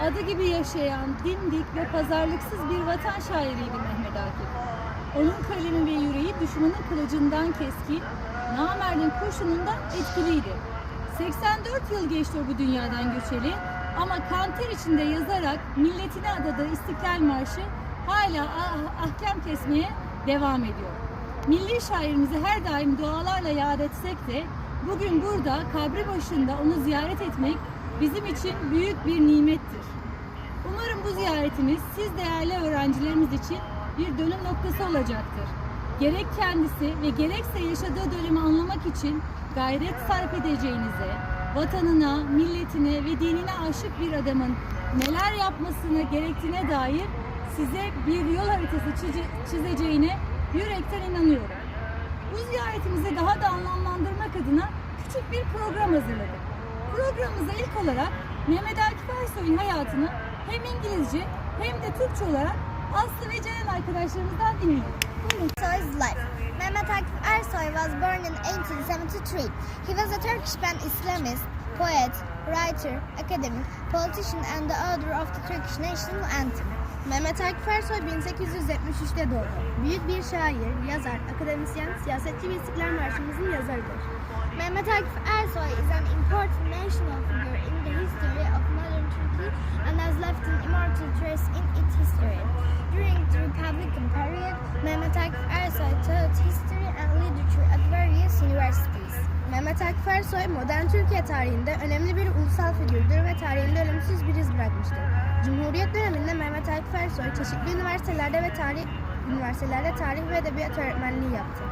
Adı gibi yaşayan, dimdik ve pazarlıksız bir vatan şairiydi Mehmet Akif. Onun kalemi ve yüreği düşmanın kılıcından keskin, namerdin kurşunundan etkiliydi. 84 yıl geçti bu dünyadan göçeli ama kanter içinde yazarak milletine adadığı İstiklal Marşı hala ah- ahkam kesmeye devam ediyor. Milli şairimizi her daim dualarla yad etsek de bugün burada kabri başında onu ziyaret etmek bizim için büyük bir nimettir. Umarım bu ziyaretimiz siz değerli öğrencilerimiz için bir dönüm noktası olacaktır. Gerek kendisi ve gerekse yaşadığı dönemi anlamak için gayret sarf edeceğinize, vatanına, milletine ve dinine aşık bir adamın neler yapmasını gerektiğine dair size bir yol haritası çize- çizeceğine yürekten inanıyorum. Bu ziyaretimizi daha da anlamlandırmak adına küçük bir program hazırladık. Programımıza ilk olarak Mehmet Akif Ersoy'un hayatını hem İngilizce hem de Türkçe olarak Aslı ve Ceren arkadaşlarımızdan dinleyelim. Buyurun. Ersoy's life. Mehmet Akif Ersoy was born in 1873. He was a Turkish-born Islamist, poet, writer, academic, politician and the author of the Turkish national anthem. Mehmet Akif Ersoy 1873'te doğdu. Büyük bir şair, yazar, akademisyen, siyasetçi ve İstiklal Marşımızın yazarıdır. Mehmet Akif Ersoy is an important national figure in the history of modern Turkey and has left an immortal trace in its history. During the Republican period, Mehmet Akif Ersoy taught history and literature at various universities. Mehmet Akif Ersoy modern Türkiye tarihinde önemli bir ulusal figürdür ve tarihinde ölümsüz bir iz bırakmıştır. Cumhuriyet döneminde Mehmet Akif Ersoy çeşitli üniversitelerde ve tarih üniversitelerde tarih ve edebiyat öğretmenliği yaptı.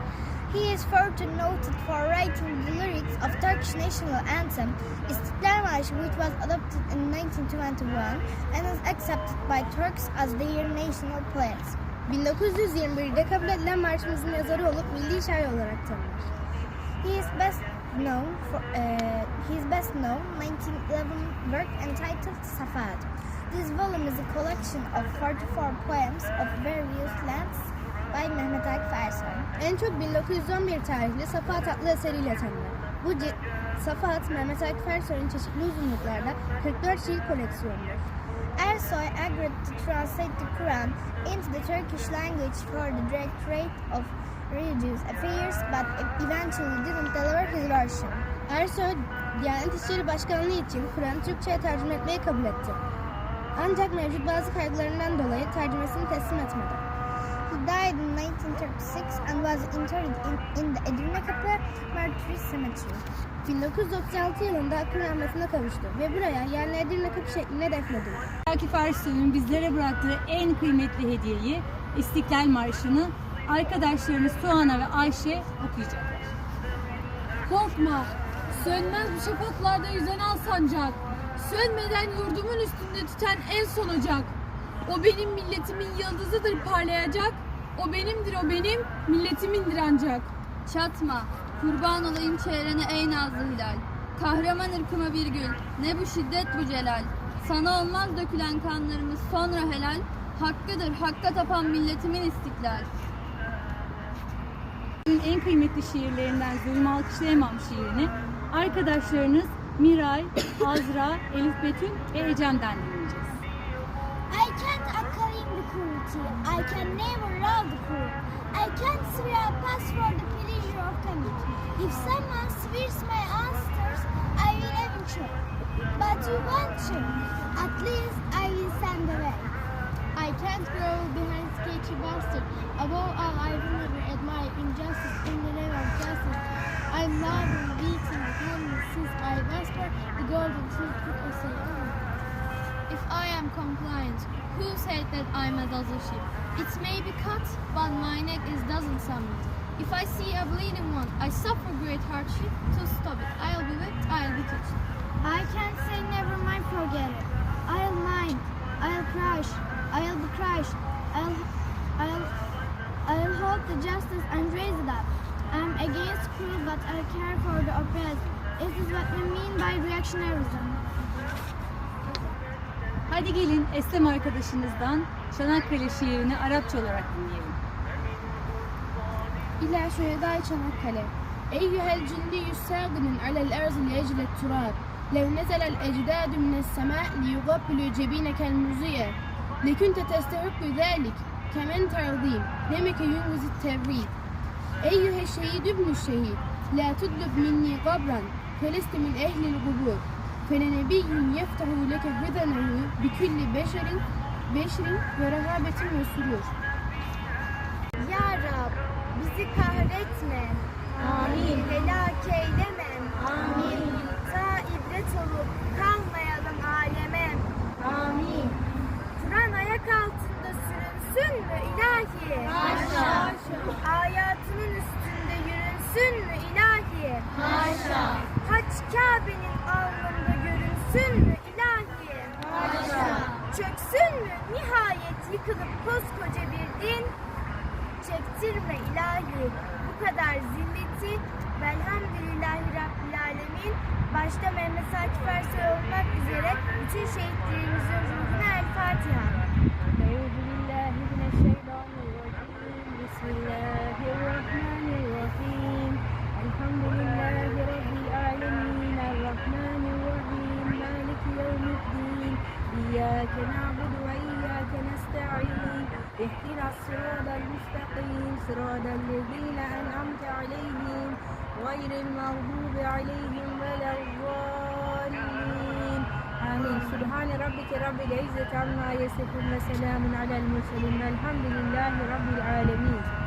He is further noted for writing the lyrics of Turkish national anthem, İstiklal Marşı, which was adopted in 1921 and is accepted by Turks as their national poet. 1921'de kabul edilen marşımızın yazarı olup milli şair olarak tanınır. He is best known for uh, he is best known 1911 work entitled Safad. This volume is a collection of 44 poems of various lands by Mehmet Akif Ersoy. En çok 1911 tarihli Safahat adlı eseriyle tanınır. Bu ci- Safahat, Mehmet Akif Ersoy'un çeşitli uzunluklarda 44 şiir koleksiyonudur. Ersoy agreed to translate the Quran into the Turkish language for the Directorate of Religious Affairs, but eventually didn't deliver his version. Ersoy, Diyanet İşleri Başkanlığı için Kur'an'ı Türkçe'ye tercüme etmeyi kabul etti. Ancak mevcut bazı kaygılarından dolayı tercümesini teslim etmedi. He died in 1936 and was interred in, in the Edirne Kapı Martyrs Cemetery. 1936 yılında akıl rahmetine kavuştu ve buraya yani Edirne Kapı şeklinde defnedildi. Akif Ersoy'un bizlere bıraktığı en kıymetli hediyeyi İstiklal Marşı'nı arkadaşlarımız Tuana ve Ayşe okuyacaklar. Korkma, sönmez bu şafaklarda yüzen al sancak. Sönmeden yurdumun üstünde tüten en son ocak. O benim milletimin yıldızıdır parlayacak. O benimdir o benim, milletimindir ancak. Çatma, kurban olayım çevrene ey nazlı hilal. Kahraman ırkıma bir gül, ne bu şiddet bu celal. Sana olmaz dökülen kanlarımız sonra helal. Hakkıdır, hakka tapan milletimin istiklal. en kıymetli şiirlerinden Zulüm Alkışlayamam şiirini arkadaşlarınız Miray, Azra, Elif Betül ve Ecem'den dinleyeceğiz. Cruelty. I can never love the cruel. I can't swear a pass for the pleasure of coming. If someone swears my answers, I will even show. But you won't show. At least I will send away. I can't grow behind sketchy bastard. Above all, I will never admire injustice in the name of justice. I love and compliant, who said that I'm a dozen sheep? It may be cut, but my neck is doesn't summit. If I see a bleeding one, I suffer great hardship to stop it. I'll be whipped, I'll be touched. I can't say never mind, forget it. I'll mind. I'll crush. I'll be crushed. I'll, I'll, I'll hold the justice and raise it up. I'm against cruel, but I care for the oppressed. This is what we mean by reactionarism. Hadi gelin Eslem arkadaşınızdan Çanakkale şiirini Arapça olarak dinleyelim. إلى شهداء çanakkale أيها الجندي الساغن على الأرض لأجل التراب لو نزل الأجداد من السماء ليقبلوا جبينك المرزية لكنت تستحق ذلك كمن ترضين demek ينجز التبريد أيها الشهيد ابن الشهيد لا تطلب مني قبرا فلست من أهل القبور فلنبي يفتح لك بدنه بكل بشر بشر ورهابة وسرور Ya Rab bizi kahretme. Amin. Helak eyleme. görünsün mü ilahi? Çöksün mü nihayet yıkılıp koskoca bir din? çektirme ilahi bu kadar zilleti velhamdülillahi rabbil alemin başta Mehmet Akif Ersoy olmak üzere bütün şehitlerimizin ruhuna El Fatiha. إياك نعبد وإياك نستعين اهدنا الصراط المستقيم صراط الذين أنعمت عليهم غير المغضوب عليهم ولا الضالين. آمين. سبحان ربك رب العزة عما يصفون وسلام على المرسلين والحمد لله رب العالمين.